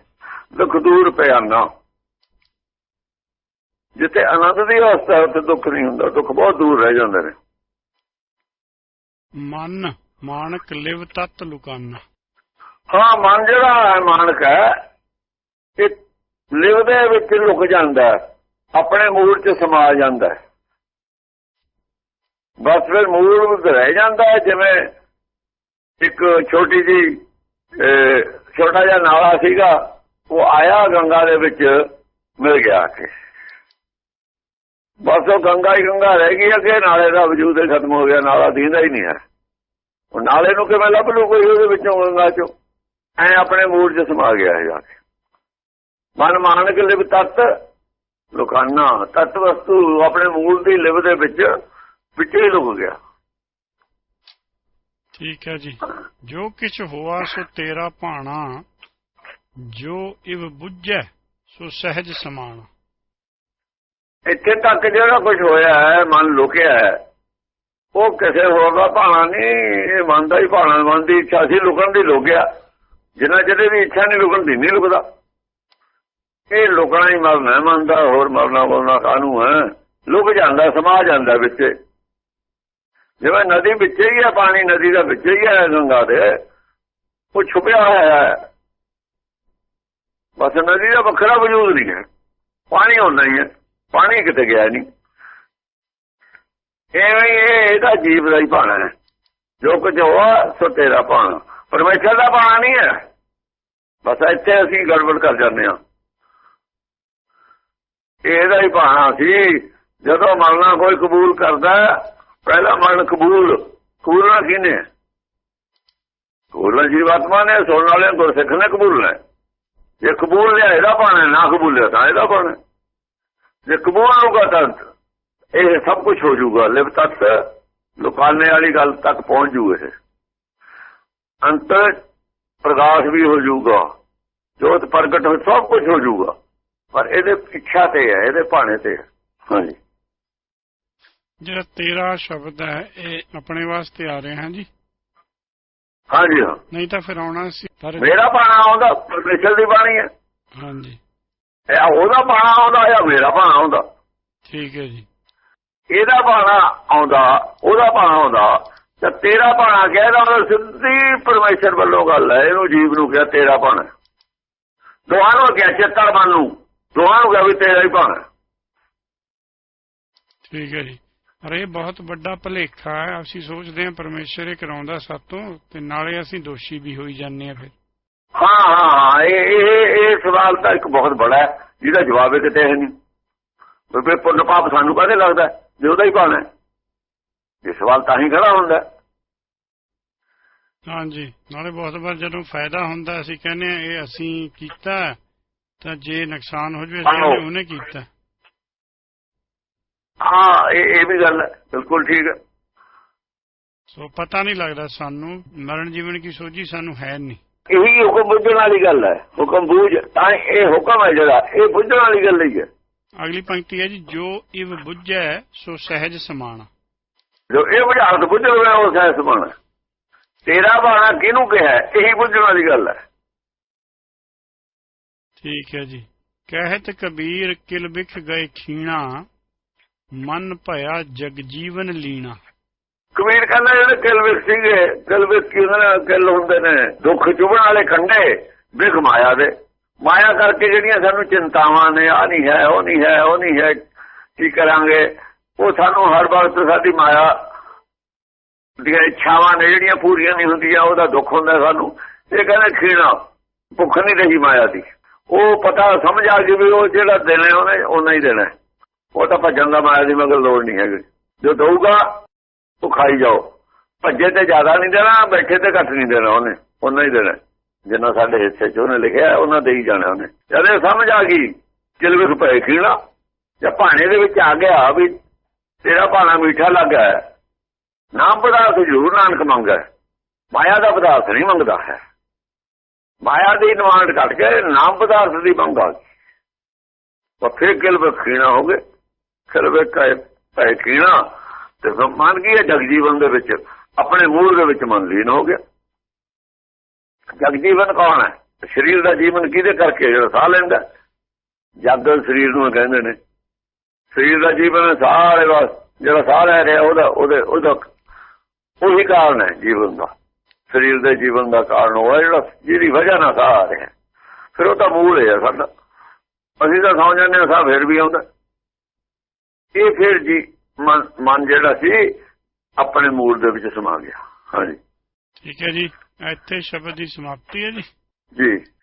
ਦੁੱਖ ਦੂਰ ਪਿਆਨਾ ਜਿੱਥੇ ਆਨੰਦ ਦੀ ਅਵਸਥਾ ਹੈ, ਉੱਥੇ ਦੁੱਖ ਨਹੀਂ ਹੁੰਦਾ। ਦੁੱਖ ਬਹੁਤ ਦੂਰ ਰਹਿ ਜਾਂਦੇ ਨੇ। ਮਨ ਮਾਣਕ ਲਿਵ ਤਤ ਲੁਕਾਨਾ। ਹਾਂ ਮਨ ਜਿਹੜਾ ਹੈ ਮਾਨਕ ਹੈ ਇਹ ਲਿਵ ਦੇ ਵਿੱਚ ਲੁਕ ਜਾਂਦਾ ਹੈ, ਆਪਣੇ ਮੂਲ 'ਚ ਸਮਾ ਜਾਂਦਾ ਹੈ। ਬਸ ਫਿਰ ਮੂਲ ਵਿੱਚ ਰਹਿ ਜਾਂਦਾ ਹੈ ਜਿਵੇਂ ਇੱਕ ਛੋਟੀ ਜੀ ਛੋਟਾ ਜਿਹਾ ਨਾਲਾ ਸੀਗਾ, ਉਹ ਆਇਆ ਗੰਗਾ ਦੇ ਵਿੱਚ, ਮਿਲ ਗਿਆ ਆ ਬਸ ਉਹ ਗੰਗਾ ਹੀ ਗੰਗਾ ਰਹਿ ਗਈ, ਅੱਗੇ ਨਾਲੇ ਦਾ ਵਜੂਦ ਹੀ ਖਤਮ ਹੋ ਗਿਆ, ਨਾਲਾ ਦੀਂਦਾ ਹੀ ਨਹੀਂ ਹੈ। ਉਹ ਨਾਲੇ ਨੂੰ ਕਿਵੇਂ ਲੱਭ ਲੂ ਕੋਈ ਉਹਦੇ ਵਿੱਚੋਂ ਗੰਗਾ ਚੋਂ? ਐ ਆਪਣੇ ਮੂਲ 'ਚ ਸਮਾ ਗਿਆ ਹੈ ਜਾ ਕੇ। ਮਨ ਮਾਨਕ ਲਿਵ ਤਤ, ਲੁਕਾਨਾ, ਤਤ ਵਸਤੂ, ਆਪਣੇ ਮੂਲ ਦੀ ਲਿਵ ਦੇ ਵਿੱਚ ਵਿੱਚ ਹੀ ਲੁਕ ਗਿਆ। ਠੀਕ ਹੈ ਜੀ। ਜੋ ਕਿਛ ਹੋਆ, ਸੋ ਤੇਰਾ ਭਾਣਾ। ਜੋ ਇਵ ਬੁੱਝੈ, ਸੋ ਸਹਿਜ ਸਮਾਨ। ਇੱਥੇ ਤੱਕ ਜਿਹੜਾ ਕੁਝ ਹੋਇਆ ਹੈ, ਮਨ ਲੁਕਿਆ ਹੈ, ਉਹ ਕਿਸੇ ਹੋਰ ਦਾ ਭਾਣਾ ਨਹੀਂ। ਇਹ ਮਨ ਦਾ ਹੀ ਭਾਣਾ, ਮਨ ਦੀ ਇੱਛਾ ਸੀ ਲੁਕਣ ਦੀ ਲੁਕਿਆ। ਜਿੰਨਾ ਜਿਹੜੇ ਵੀ ਇੱਛਾ ਨਹੀਂ ਲੁਕਣ ਦੀ, ਨਹੀਂ ਲੁਕਦਾ। ਇਹ ਲੁਕਣਾ ਹੀ ਮਰਨਾ ਹੈ, ਮਨ ਦਾ ਹੋਰ ਮਰਨਾ ਬੋਲਣਾ ਕਾਹਨੂੰ ਹੈ? ਲੁਕ ਜਾਂਦਾ, ਸਮਾ ਜਾਂਦਾ ਵਿੱਚ। ਜਿਵੇਂ ਨਦੀ ਵਿੱਚ ਹੀ ਹੈ ਪਾਣੀ ਨਦੀ ਦਾ ਵਿੱਚ ਹੀ ਹੈ ਗੰਗਾ ਦੇ, ਉਹ ਛੁਪਿਆ ਹੋਇਆ ਹੈ। ਬਸ ਨਦੀ ਦਾ ਵੱਖਰਾ ਵਜੂਦ ਨਹੀਂ ਹੈ। ਪਾਣੀ ਹੁੰਦਾ ਹੀ ਹੈ। ਪਾਣੀ ਕਿਤੇ ਗਿਆ ਨਹੀਂ। ਐਵੇਂ ਇਹਦਾ ਜੀਵ ਦਾ ਹੀ ਪਾਣਾ ਹੈ। ਜੋ ਕੁਝ ਹੋਆ, ਸੋ ਤੇਰਾ ਪਾਣਾ ਪਰਮੇਸ਼ਰ ਦਾ ਪਾਣਾ ਨਹੀਂ ਹੈ। ਬਸ ਇੱਥੇ ਅਸੀਂ ਗੜਬੜ ਕਰ ਜਾਂਦੇ ਹਾਂ। ਇਹਦਾ ਹੀ ਪਾਣਾ ਸੀ। ਜਦੋਂ ਮਰਨਾ ਕੋਈ ਕਬੂਲ ਕਰਦਾ ਪਹਿਲਾ ਮਨ ਕਬੂਲ ਕਬੂਲਣਾ ਕਿਨੇ? ਕਬੂਲਣਾ ਜੀਵਾਤਮਾ ਨੇ, ਸੁਣਨ ਵਾਲੇ ਗੁਰਸਿੱਖ ਨੇ ਕਬੂਲਣਾ ਜੇ ਕਬੂਲ ਲਿਆ, ਇਹਦਾ ਪਾਣਾ ਨਾ ਕਬੂਲਿਆ ਤਾਂ ਇਹਦਾ ਪਾਣਾ ਜੇ ਕਬੂਲ ਹੋਊਗਾ ਤਾਂ ਇਹ ਸਭ ਕੁਝ ਹੋ ਜਾਊਗਾ, ਲਿਵ ਤੱਕ ਲੁਕਾਨੇ ਵਾਲੀ ਗੱਲ ਤੱਕ ਪਹੁੰਚ ਜੂ ਇਹ। ਅੰਤਰ ਪ੍ਰਕਾਸ਼ ਵੀ ਹੋ ਜਾਊਗਾ, ਜੋਤ ਪ੍ਰਗਟ ਹੋ ਸਭ ਕੁਝ ਹੋ ਜਾਊਗਾ। ਪਰ ਇਹਦੇ ਇੱਛਾ ਤੇ ਹੈ, ਇਹਦੇ ਭਾਣੇ ਤੇ ਹੈ। ਹਾਂਜੀ। ਜਿਹੜਾ ਤੇਰਾ ਸ਼ਬਦ ਹੈ ਇਹ ਆਪਣੇ ਵਾਸਤੇ ਆ ਰਿਹਾ ਹਾਂ ਜੀ ਹਾਂਜੀ ਹਾਂ। ਨਹੀਂ ਤਾਂ ਫਿਰ ਆਉਣਾ ਸੀ ਪਰ ਮੇਰਾ ਬਾਣਾ ਆਉਂਦਾ ਪਰਮੇਸ਼ਰ ਦੀ ਬਾਣੀ ਹੈ। ਹਾਂਜੀ। ਇਹ ਉਹਦਾ ਬਾਣਾ ਆਉਂਦਾ ਜਾਂ ਮੇਰਾ ਬਾਣਾ ਆਉਂਦਾ? ਠੀਕ ਹੈ ਜੀ। ਇਹਦਾ ਬਾਣਾ ਆਉਂਦਾ ਉਹਦਾ ਬਾਣਾ ਆਉਂਦਾ ਤੇ ਤੇਰਾ ਬਾਣਾ ਕਹਿਦਾ ਉਹ ਸਿੱਧੀ ਪਰਮੇਸ਼ਰ ਵੱਲੋਂ ਗੱਲ ਹੈ ਇਹਨੂੰ ਜੀਵ ਨੂੰ ਕਿਹਾ ਤੇਰਾ ਬਾਣਾ ਦੋਹਾਂ ਨੂੰ ਕਿਹਾ ਚਿੱਤਰ ਮਨ ਨੂੰ ਦੋਹਾਂ ਨੂੰ ਕਿਹਾ ਵੀ ਤੇਰਾ ਹੀ ਬਾਣਾ ਠੀਕ ਹੈ ਜੀ। ਪਰ ਇਹ ਬਹੁਤ ਵੱਡਾ ਭਲੇਖਾ ਹੈ। ਅਸੀਂ ਸੋਚਦੇ ਹਾਂ ਪਰਮੇਸ਼ਰ ਇਹ ਕਰਾਉਂਦਾ ਸਾਤੋਂ ਤੇ ਨਾਲੇ ਅਸੀਂ ਦੋਸ਼ੀ ਵੀ ਹੋਈ ਜਾਂਦੇ ਆ ਫਿਰ। ਹਾਂ ਇਹ ਇਹ ਇਹ ਸਵਾਲ ਤਾਂ ਇੱਕ ਬਹੁਤ ਬੜਾ ਹੈ ਜਿਹਦਾ ਜਵਾਬ ਕਿਤੇ ਹੈ ਨਹੀਂ। ਵੀ ਪੁੰਨ ਪਾਪ ਸਾਨੂੰ ਕਾਹਦੇ ਲੱਗਦਾ ਜੇ ਉਹਦਾ ਹੀ ਹੈ। ਇਹ ਸਵਾਲ ਤਾਂ ਹੀ ਖੜਾ ਹੁੰਦਾ। ਹਾਂਜੀ ਨਾਲੇ ਬਹੁਤ ਵਾਰ ਜਦੋਂ ਫਾਇਦਾ ਹੁੰਦਾ ਅਸੀਂ ਕਹਿੰਦੇ ਆ ਇਹ ਅਸੀਂ ਕੀਤਾ ਤਾਂ ਜੇ ਨੁਕਸਾਨ ਹੋ ਜਵੇ ਅਸੀਂ ਉਹਨੇ ਕੀਤਾ ਹੈ। ਇਹ ਇਹ ਵੀ ਗੱਲ ਹੈ। ਬਿਲਕੁਲ ਠੀਕ ਹੈ। ਸੋ ਪਤਾ ਨਹੀਂ ਲੱਗਦਾ ਸਾਨੂੰ ਮਰਨ ਜੀਵਨ ਕੀ ਸੋਝੀ ਸਾਨੂੰ ਹੈ ਨਹੀਂ। ਇਹੀ ਹੁਕਮ ਬੁੱਝਣ ਵਾਲੀ ਗੱਲ ਹੈ। ਹੁਕਮ ਬੂਝ ਤਾਂ ਇਹ ਹੁਕਮ ਹੈ ਜਿਹੜਾ ਇਹ ਬੁੱਝਣ ਵਾਲੀ ਗੱਲ ਹੀ ਹੈ। ਅਗਲੀ ਪੰਕਤੀ ਹੈ ਜੀ ਜੋ ਇਵ ਬੁੱਝੈ ਸੋ ਸਹਿਜ ਸਮਾਨ। ਜੋ ਇਹ ਬੁਝਾਰਤ ਬੁੱਝ ਲਵੇ ਉਹ ਸਹਿਸ ਬਣ ਤੇਰਾ ਬਾਣਾ ਕਿਹਨੂੰ ਕਿਹਾ? ਇਹੀ ਬੁੱਝਣ ਵਾਲੀ ਗੱਲ ਹੈ। ਠੀਕ ਹੈ ਜੀ। ਕਹਿਤ ਕਬੀਰ ਕਿਲ ਬਿਖ ਗਏ ਖੀਣਾ ਮਨ ਭਇਆ ਜਗ ਜੀਵਨ ਲੀਣਾ। ਕਬੀਰ ਕਹਿੰਦਾ ਜਿਹੜੇ ਕਿਲਵਿਕ ਸੀਗੇ ਕਿਲਵਿਕ ਕਿਹਨਾਂ ਕਿਲ ਹੁੰਦੇ ਨੇ, ਦੁੱਖ ਚੁਭਣ ਵਾਲੇ ਕੰਡੇ ਬਿਖ ਮਾਇਆ ਦੇ। ਮਾਇਆ ਕਰਕੇ ਜਿਹੜੀਆਂ ਸਾਨੂੰ ਚਿੰਤਾਵਾਂ ਨੇ ਆ ਨਹੀਂ ਹੈ, ਉਹ ਨਹੀਂ ਹੈ, ਉਹ ਨਹੀਂ ਹੈ, ਕੀ ਕਰਾਂਗੇ? ਉਹ ਸਾਨੂੰ ਹਰ ਵਕਤ ਸਾਡੀ ਮਾਇਆ ਦੀਆਂ ਇੱਛਾਵਾਂ ਨੇ, ਜਿਹੜੀਆਂ ਪੂਰੀਆਂ ਨਹੀਂ ਹੁੰਦੀਆਂ, ਉਹਦਾ ਦੁੱਖ ਹੁੰਦਾ ਸਾਨੂੰ। ਇਹ ਕਹਿੰਦੇ ਖੀਣਾ, ਭੁੱਖ ਨਹੀਂ ਰਹੀ ਮਾਇਆ ਦੀ। ਉਹ ਪਤਾ ਸਮਝ ਆ ਗਈ ਵੀ ਉਹ ਜਿਹੜਾ ਦੇਣਾ ਹੈ ਉਹਨੇ, ਉਹਨਾਂ ਹੀ ਦੇਣਾ। ਉਹ ਤਾਂ ਭੱਜਣ ਦਾ ਮਾਇਆ ਦੀ ਮਗਰ ਲੋੜ ਨਹੀਂ ਹੈਗੀ। ਜੋ ਦਊਗਾ, ਉਹ ਖਾਈ ਜਾਓ। ਭੱਜੇ ਤੇ ਜ਼ਿਆਦਾ ਨਹੀਂ ਦੇਣਾ, ਬੈਠੇ ਤੇ ਘੱਟ ਨਹੀਂ ਦੇਣਾ ਉਹਨੇ। ਉਹਨਾਂ ਹੀ ਦੇਣਾ। ਜਿੰਨਾ ਸਾਡੇ ਹਿੱਸੇ 'ਚ ਉਹਨੇ ਲਿਖਿਆ, ਉਹਨਾਂ ਦੇ ਹੀ ਜਾਣਾ ਉਹਨੇ। ਜਦ ਇਹ ਸਮਝ ਆ ਗਈ ਕਿਲਵੇ ਪਏ ਖੀਣਾ ਜਾਂ ਭਾਣੇ ਦੇ ਵਿੱਚ ਆ ਗਿਆ ਵੀ ਤੇਰਾ ਭਾਣਾ ਮਿੱਠਾ ਲੱਗਾ ਹੈ। ਨਾਮ ਪਦਾਰਥ ਜ਼ਰੂਰ ਨਾਨਕ ਮੰਗਦਾ ਮਾਇਆ ਦਾ ਪਦਾਰਥ ਨਹੀਂ ਮੰਗਦਾ ਹੈ। ਮਾਇਆ ਦੀ ਡਿਮਾਂਡ ਘਟ ਕੇ ਨਾਮ ਪਦਾਰਥ ਦੀ ਮੰਗ ਆ ਗਈ। ਉਹ ਫਿਰ ਕਿਲਵੇ ਖੀਣਾ ਹੋ ਗਏ ਫਿਰ ਕਹੇ ਪੈ ਕੀਣਾ। ਤੇ ਮਨ ਕੀ ਹੈ ਜਗ ਜੀਵਨ ਦੇ ਵਿੱਚ। ਆਪਣੇ ਮੂਲ ਦੇ ਵਿੱਚ ਮਨ ਲੀਨ ਹੋ ਗਿਆ। ਜਗ ਜੀਵਨ ਕੌਣ ਹੈ? ਸਰੀਰ ਦਾ ਜੀਵਨ ਕਿਹਦੇ ਕਰਕੇ ਜਿਹੜਾ ਸਾਹ ਲੈਂਦਾ? ਜਗ ਸਰੀਰ ਨੂੰ ਕਹਿੰਦੇ ਨੇ। ਸਰੀਰ ਦਾ ਜੀਵਨ ਸਾਰੇ ਵਾਸ, ਜਿਹੜਾ ਸਾਹ ਲੈ ਰਿਹਾ ਉਹਦਾ, ਉਹਦੇ, ਉਹਦਾ ਉਹੀ ਕਾਰਨ ਹੈ ਜੀਵਨ ਦਾ। ਸਰੀਰ ਦੇ ਜੀਵਨ ਦਾ ਕਾਰਨ ਉਹ ਹੈ ਜਿਹੜਾ, ਜਿਹਦੀ ਵਜ੍ਹਾ ਨਾਲ ਸਾਹ ਆ ਰਿਹਾ। ਫਿਰ ਉਹ ਤਾਂ ਮੂਲ ਹੈ ਸਾਡਾ। ਅਸੀਂ ਤਾਂ ਸੌਂ ਜਾਂਦੇ ਹਾਂ, ਸਾਹ ਫਿਰ ਵੀ ਆਉਂਦਾ। ਇਹ ਫਿਰ ਜੀ ਮਨ ਜਿਹੜਾ ਸੀ ਆਪਣੇ ਮੂਲ ਦੇ ਵਿੱਚ ਸਮਾ ਗਿਆ। ਹਾਂਜੀ। ਠੀਕ ਹੈ ਜੀ। ਇੱਥੇ ਸ਼ਬਦ ਦੀ ਸਮਾਪਤੀ ਹੈ ਜੀ। ਜੀ।